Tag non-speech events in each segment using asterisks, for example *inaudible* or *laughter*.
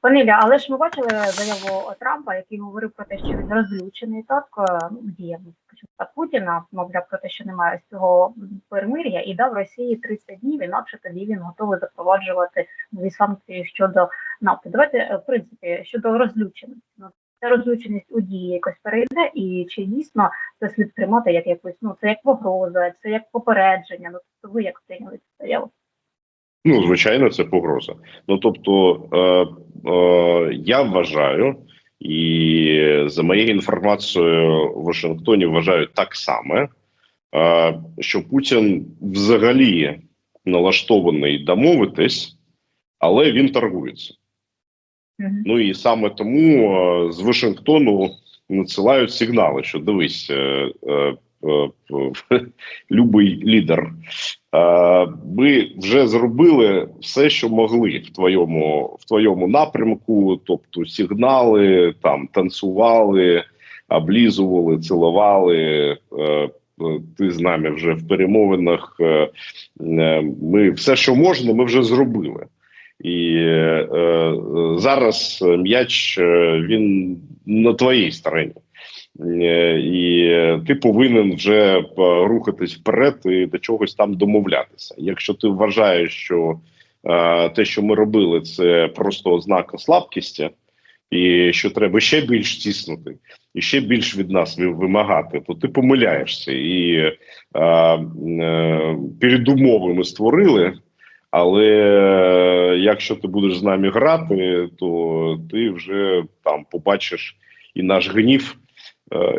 Пане але ж ми бачили заяву Трампа, який говорив про те, що він розлючений так е, діями Путіна, мовляв про те, що немає з цього перемир'я, і дав Росії 30 днів, інакше тоді він готовий запроваджувати нові санкції щодо нафти. Давайте е, в принципі щодо розлюченості. Ну, ця розлюченість у дії якось перейде, і чи дійсно це слід сприймати як якусь, ну це як погроза, це як попередження. Ну тобто ви як прийняли цю заяву? Ну, звичайно, це погроза. Ну тобто, е, е, я вважаю, і за моєю інформацією в Вашингтоні вважають так само, е, що Путін взагалі налаштований домовитись, але він торгується. Ну і саме тому е, з Вашингтону надсилають сигнали, що дивись, е, е, *laughs* любий лідер. Е, Ми вже зробили все, що могли в твоєму в твоєму напрямку, тобто сигнали, там танцювали, облізували, цілували. е, е, Ти з нами вже в перемовинах. е, е, Ми все, що можна, ми вже зробили. І е, е, зараз м'яч е, він на твоїй стороні. Е, І ти повинен вже е, рухатись вперед і до чогось там домовлятися. Якщо ти вважаєш, що е, те, що ми робили, це просто ознака слабкості, і що треба ще більш тіснути, і ще більш від нас вимагати, то ти помиляєшся. І е, е, передумови ми створили. Але е, якщо ти будеш з нами грати, то ти вже там побачиш і наш гнів, е,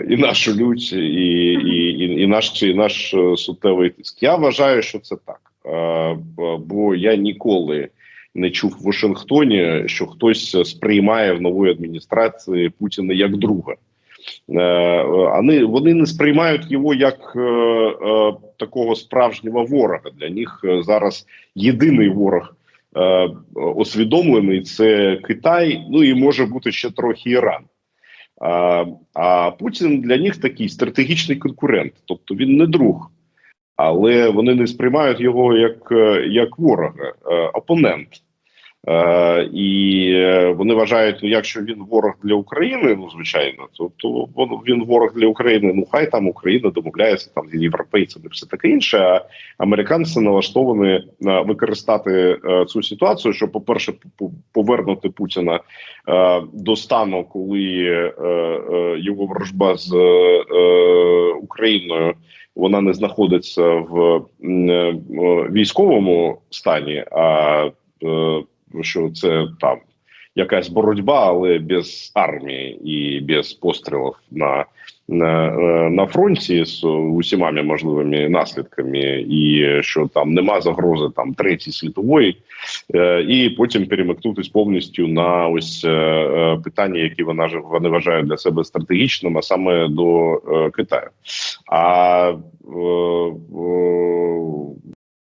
і нашу лють, і, і, і, і наш і наш е, суттєвий тиск. Я вважаю, що це так. Е, Бо я ніколи не чув в Вашингтоні, що хтось сприймає в нової адміністрації Путіна як друга. Е, Вони, вони не сприймають його як е, е, такого справжнього ворога. Для них е, зараз єдиний ворог е, освідомлений це Китай, ну і може бути ще трохи Іран. А, а Путін для них такий стратегічний конкурент, тобто він не друг, але вони не сприймають його як, е, як ворога, е, опонент. Е, і е, вони вважають, ну якщо він ворог для України, ну звичайно, то, то він ворог для України. Ну хай там Україна домовляється там з європейцями, все таке інше. А американці налаштовані е, використати цю ситуацію, щоб, по- повернути Путіна до стану, коли його вражба з Україною. Вона не знаходиться в військовому стані, а що це там якась боротьба, але без армії і без пострілів на, на, на фронті з усіма можливими наслідками, і що там нема загрози там третьої світової, е, і потім перемикнутись повністю на ось е, е, питання, які вона ж- вони вважають для себе стратегічним, а саме до Китаю. А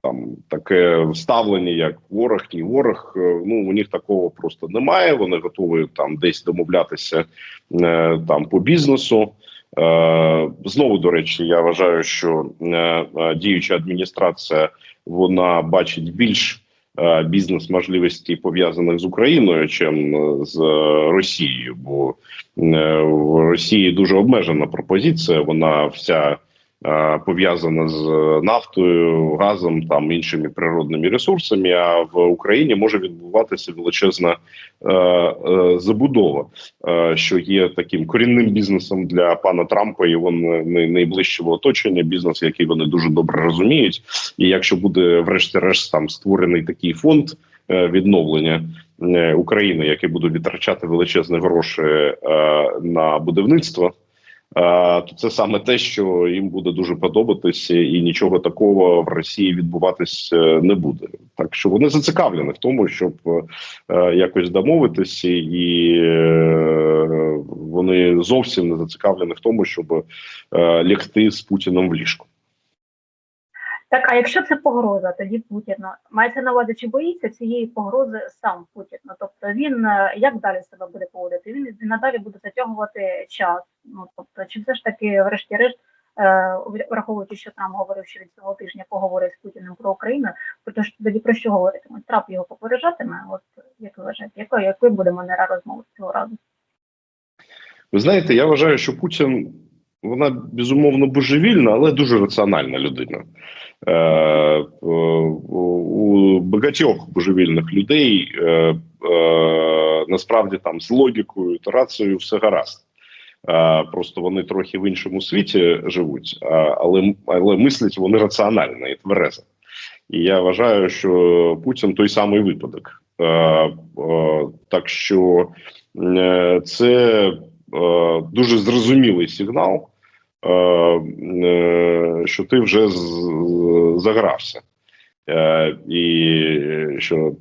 там таке ставлення, як ворог, ні ворог. е, Ну у них такого просто немає. Вони готові там десь домовлятися е, там по бізнесу. Е, знову до речі, я вважаю, що діюча адміністрація вона бачить більш е, бізнес-можливостей пов'язаних з Україною, чим з Росією, бо в Росії дуже обмежена пропозиція. Вона вся пов'язана з нафтою, газом, там іншими природними ресурсами. А в Україні може відбуватися величезна е, е, забудова, е, що є таким корінним бізнесом для пана Трампа і най- найближчого оточення. Бізнес, який вони дуже добре розуміють. І якщо буде врешті-решт там створений такий фонд е, відновлення. е, України, який буде витрачати величезні гроші е, на будівництво, е, то це саме те, що їм буде дуже подобатися, і нічого такого в Росії відбуватись е, не буде. Так що вони зацікавлені в тому, щоб е, якось домовитися, і е, вони зовсім не зацікавлені в тому, щоб е, лягти з Путіном в ліжко. Так, а якщо це погроза, тоді Путіну мається на увазі, чи боїться цієї погрози сам Путін? Ну тобто він е, як далі себе буде поводити? Він надалі буде затягувати час. Ну тобто, чи все ж таки, врешті-решт, е, враховуючи, що Трамп говорив, що він цього тижня поговорив з Путіним про Україну, про що тоді про що говоритиме? Трамп його попереджатиме. От як ви вважаєте, якою якою буде манера розмови цього разу? Ви знаєте, я вважаю, що Путін вона безумовно божевільна, але дуже раціональна людина. Е, е, у багатьох божевільних людей е, насправді там з логікою та рацією все гаразд. Просто вони трохи в іншому світі живуть, але, але мислять вони раціонально і тверезо. І я вважаю, що Путін той самий випадок. Так що це дуже зрозумілий сигнал, що ти вже загрався, е, і що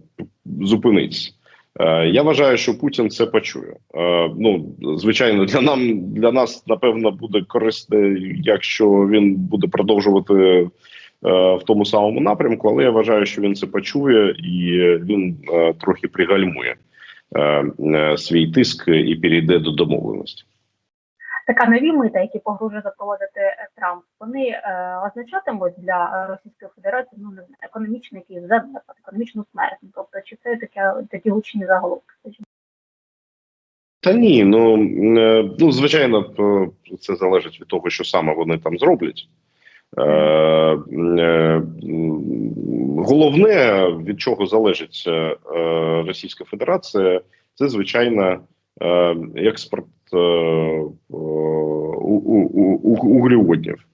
зупиниться. Е, Я вважаю, що Путін це почує. Е, Ну, звичайно, для нам для нас напевно буде корисно, якщо він буде продовжувати е, в тому самому напрямку, але я вважаю, що він це почує і він е, трохи пригальмує е, е, свій тиск і перейде до домовленості. Така нові мита, які погрожує запровадити е, Трамп, вони е, означатимуть для Російської Федерації ну економічний якийсь занепад, економічну смерть. Ну, Тобто, чи це таке такі гучні заголовки? Та ні, ну, е, ну звичайно, це залежить від того, що саме вони там зроблять. Е, е, головне, від чого залежить е, Російська Федерація, це звичайно е, експорт углеводнів.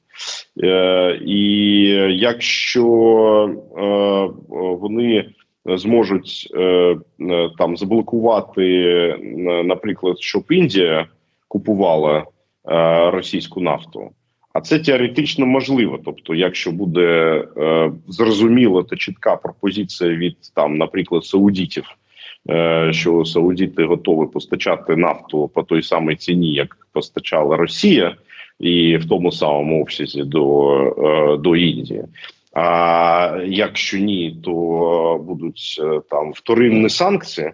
Е, і якщо е, вони зможуть е, е, там заблокувати, е, наприклад, щоб Індія купувала е, російську нафту. А це теоретично можливо. Тобто, якщо буде е, зрозуміла та чітка пропозиція від там, наприклад, саудітів, е, що саудіти готові постачати нафту по той самій ціні, як постачала Росія, і в тому самому обсязі до, е, до Індії. А якщо ні, то будуть е, там вторинні санкції,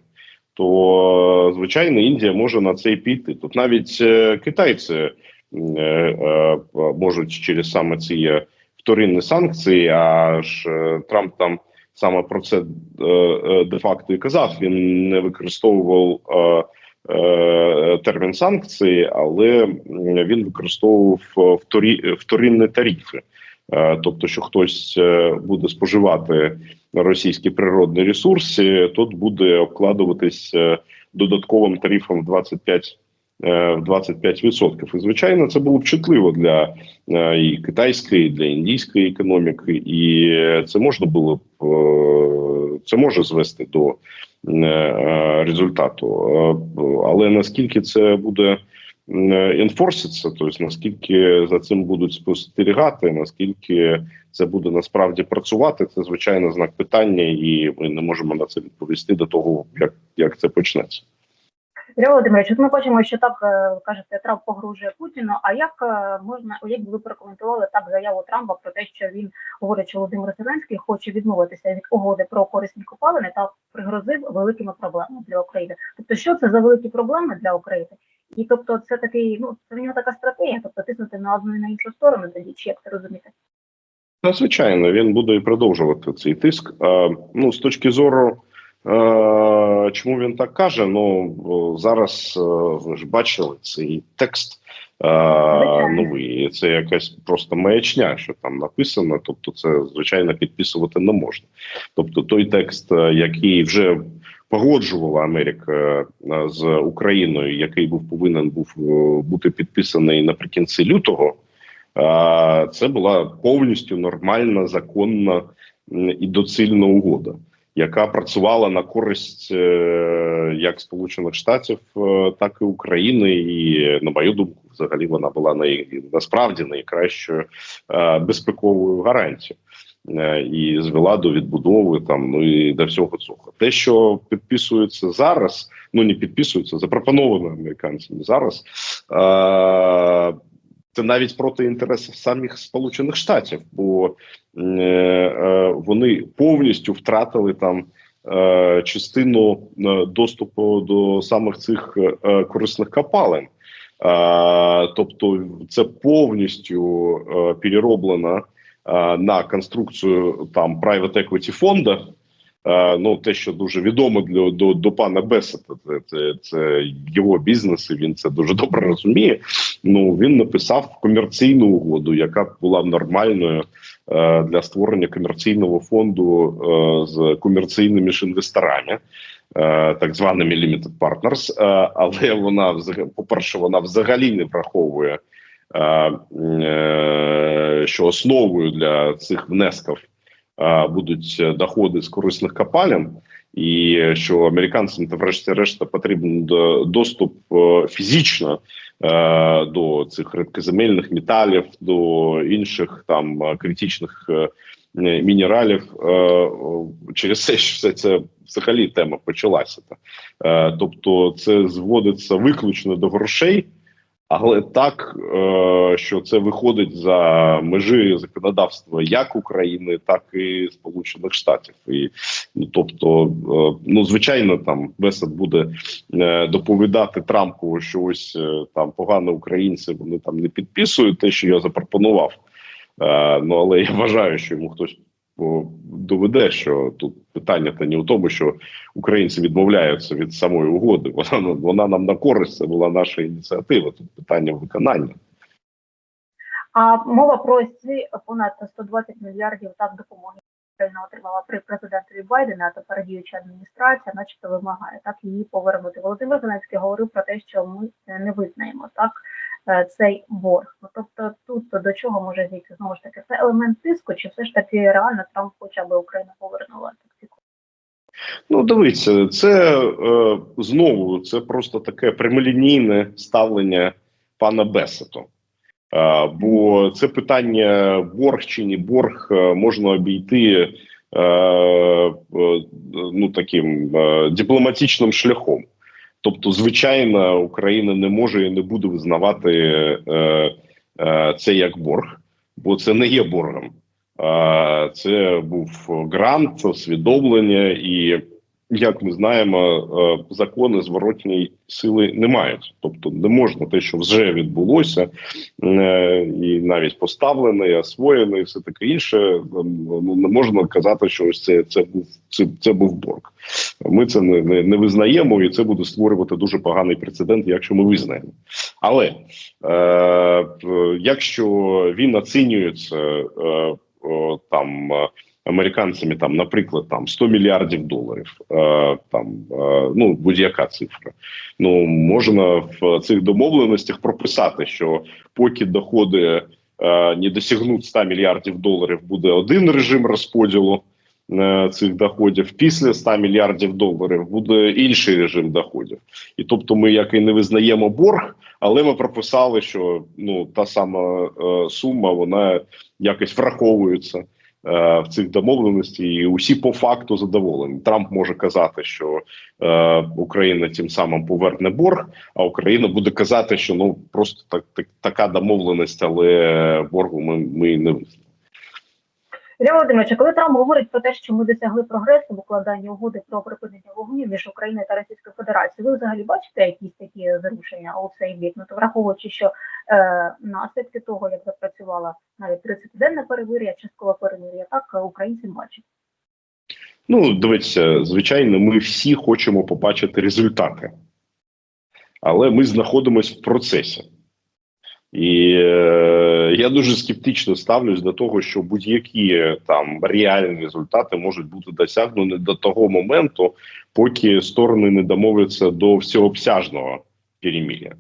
то звичайно Індія може на це піти. Тут навіть е, китайці е, е, можуть через саме ці е, вторинні санкції. А ж е, Трамп там саме про це е, е, де-факто і казав. Він не використовував е, термін санкції, але він використовував вторинні тарифи. Тобто, що хтось буде споживати російські природні ресурси, тут буде обкладуватись додатковим тарифом в 25 е, в 25%. І звичайно, це було б чутливо для е, і китайської, і для індійської економіки, і це можна було б е, це може звести до е, е, результату. Е, Але наскільки це буде інфорситься, тобто наскільки за цим будуть спостерігати, наскільки це буде насправді працювати, це звичайно знак питання, і ми не можемо на це відповісти до того, як, як це почнеться. Юрій Володимирович, от ми бачимо, що так е, кажете, Трамп погрожує Путіну. А як е, можна, як би ви прокоментували так заяву Трампа про те, що він говорить, що Володимир Зеленський хоче відмовитися від угоди про корисні копалини та пригрозив великими проблемами для України? Тобто, що це за великі проблеми для України? І тобто, це такий, ну це в нього така стратегія, тобто тиснути на одну і на іншу сторону, тоді чи як це розуміти? Та, звичайно, він буде і продовжувати цей тиск. А, ну, з точки зору, чому він так каже, ну зараз е, ви ж бачили цей текст е, новий. Це якась просто маячня, що там написано. Тобто, це звичайно підписувати не можна. Тобто, той текст, е, який вже погоджувала Америка е, з Україною, який був повинен був е, бути підписаний наприкінці лютого. Це була повністю нормальна, законна і доцільна угода, яка працювала на користь е, як Сполучених Штатів, е, так і України. І на мою думку, взагалі вона була най, насправді найкращою е, безпековою гарантією. І звела до відбудови там ну і до всього цього. Те, що підписується зараз, ну не підписується, запропоновано американцями зараз. Е, це навіть проти інтересів самих Сполучених Штатів, бо е, е, вони повністю втратили там е, частину е, доступу до самих цих е, корисних копалин. Е, тобто, це повністю е, перероблено е, на конструкцію там private equity фонда. Е, Ну, те, що дуже відомо для до, до пана Бесета, це, це, це його бізнес, і він це дуже *laughs* добре розуміє. Ну він написав комерційну угоду, яка була нормальною е, для створення комерційного фонду е, з комерційними ж інвесторами, е, так званими limited partners. Е, але вона взаг- по-перше, вона взагалі не враховує, що основою для цих внесків будуть доходи з корисних копалин. І що американцям та врешті-решта потрібен доступ е, фізично е, до цих рідкоземельних металів, до інших там е, критичних е, е, мінералів. Е, через це все це взагалі тема почалася. Е, тобто, це зводиться виключно до грошей. Але так, е, що це виходить за межі законодавства як України, так і Сполучених Штатів. І ну, тобто, е, ну звичайно, там Бесед буде е, доповідати Трампу, що ось там погано українці вони там не підписують те, що я запропонував. Ну але я вважаю, що йому хтось доведе, що тут питання та не у тому, що українці відмовляються від самої угоди. Вона вона нам на користь. Це була наша ініціатива. Тут питання виконання. А мова про ці понад 120 мільярдів так допомоги Україна отримала при президентові Байдена, а тепер діюча адміністрація, начебто вимагає так її повернути. Володимир Зеленський говорив про те, що ми не визнаємо так цей борг. Ну тобто, тут до чого може зійти знову ж таки це елемент тиску, чи все ж таки реально Трамп хоче, аби Україна повернула ці? Ну, дивіться, це е, знову це просто таке прямолінійне ставлення пана Бесету. Е, бо це питання борг чи не борг е, можна обійти е, е, ну таким е, дипломатичним шляхом. Тобто, звичайно, Україна не може і не буде визнавати е, е, це як борг, бо це не є боргом. Е, Це був грант, усвідомлення, і як ми знаємо, е, закони зворотньої сили не мають. Тобто, не можна те, що вже відбулося, е, і навіть поставлено, і освоєно, і все таке інше. Ну не можна казати, що ось це, це був це, це був борг. Ми це не, не, не визнаємо, і це буде створювати дуже поганий прецедент, якщо ми визнаємо. Але е, е, якщо він оцінюється е, о, там е, американцями, там, наприклад, там 100 мільярдів доларів, е, там е, ну будь-яка цифра. Ну можна в цих домовленостях прописати, що поки доходи е, не досягнуть 100 мільярдів доларів, буде один режим розподілу. Цих доходів після 100 мільярдів доларів буде інший режим доходів, і тобто, ми як і не визнаємо борг, але ми прописали, що ну та сама е, сума вона якось враховується в цих домовленості, і усі по факту задоволені. Трамп може казати, що е, Україна тим самим поверне борг, а Україна буде казати, що ну просто так, так така домовленість, але боргу ми, ми не Ілля Володимирович, коли Трамп говорить про те, що ми досягли прогресу в укладанні угоди про припинення вогню між Україною та Російською Федерацією, ви взагалі бачите якісь такі зрушення у цей бік? Ну то враховуючи, що е, наслідки того, як запрацювала навіть 30-денне перемир'я, часткове перемир'я, так е, українці бачать. Ну, дивіться, звичайно, ми всі хочемо побачити результати, але ми знаходимося в процесі. І е, я дуже скептично ставлюсь до того, що будь-які там реальні результати можуть бути досягнені до того моменту, поки сторони не домовляться до всеобсяжного переміря.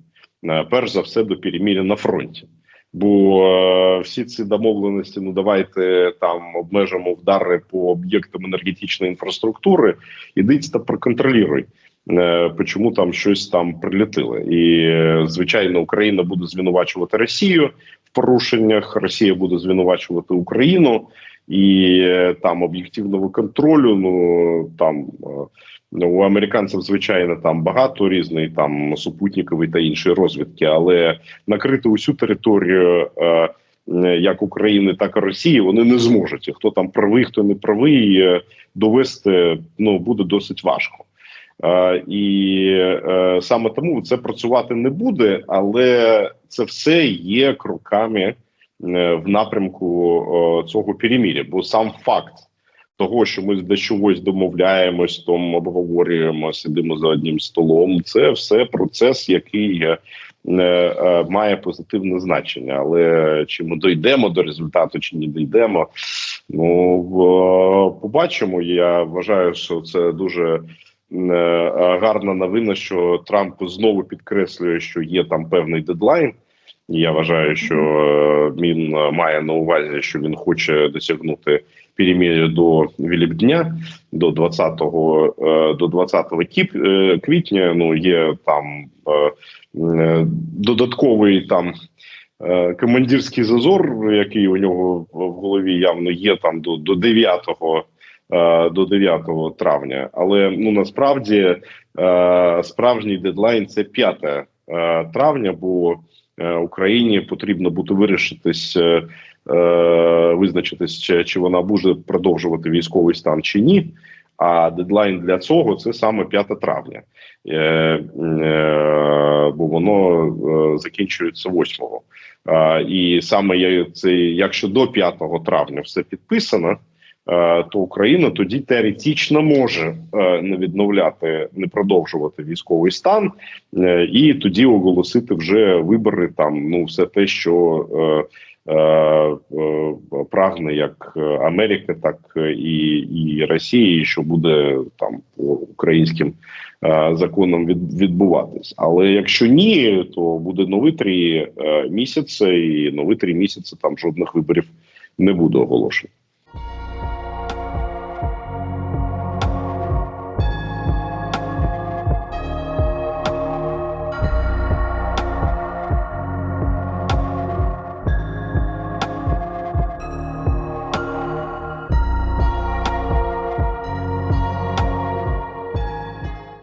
Е, перш за все, до переміря на фронті. Бо е, всі ці домовленості, ну давайте там обмежимо вдари по об'єктам енергетичної інфраструктури, ідіть та проконтролюй, е, чому там щось там прилетіло. І е, звичайно, Україна буде звинувачувати Росію в порушеннях. Росія буде звинувачувати Україну і е, там об'єктивного контролю. Ну там у американців, звичайно, там багато різної там супутникової та іншої розвідки, але накрити усю територію як України, так і Росії вони не зможуть. Хто там правий, хто не правий, довести ну буде досить важко. Е, і е, саме тому це працювати не буде, але це все є кроками е, в напрямку цього переміря. Бо сам факт того, що ми до чогось домовляємось, там обговорюємо, сидимо за одним столом. Це все процес, який має позитивне значення. Але чи ми дійдемо до результату, чи не дійдемо, ну побачимо. Я вважаю, що це дуже. Е, Гарна новина, що Трамп знову підкреслює, що є там певний дедлайн. Я вважаю, що е, він має на увазі, що він хоче досягнути перемір'я до Великдня, до 20-го, е, до 20 кіп, е, квітня. Ну є там е, е, додатковий там. е, Командирський зазор, який у нього в голові явно є там до, до 9 е, до 9 травня. Але ну насправді е, справжній дедлайн це 5 е, травня, бо е, Україні потрібно буде вирішитись, е, е, визначитись, чи, чи вона буде продовжувати військовий стан чи ні. А дедлайн для цього це саме 5 травня, е, е, бо воно е, закінчується 8 Е, і саме це, якщо до 5 травня все підписано, е, то Україна тоді теоретично може е, не відновляти, не продовжувати військовий стан, е, і тоді оголосити вже вибори там. Ну, все те, що е, е, е, прагне як Америка, так і, і Росія, і що буде там по українським е, законам від, відбуватись. Але якщо ні, то буде нові три е, місяці, і нові три місяці там жодних виборів не буде оголошено.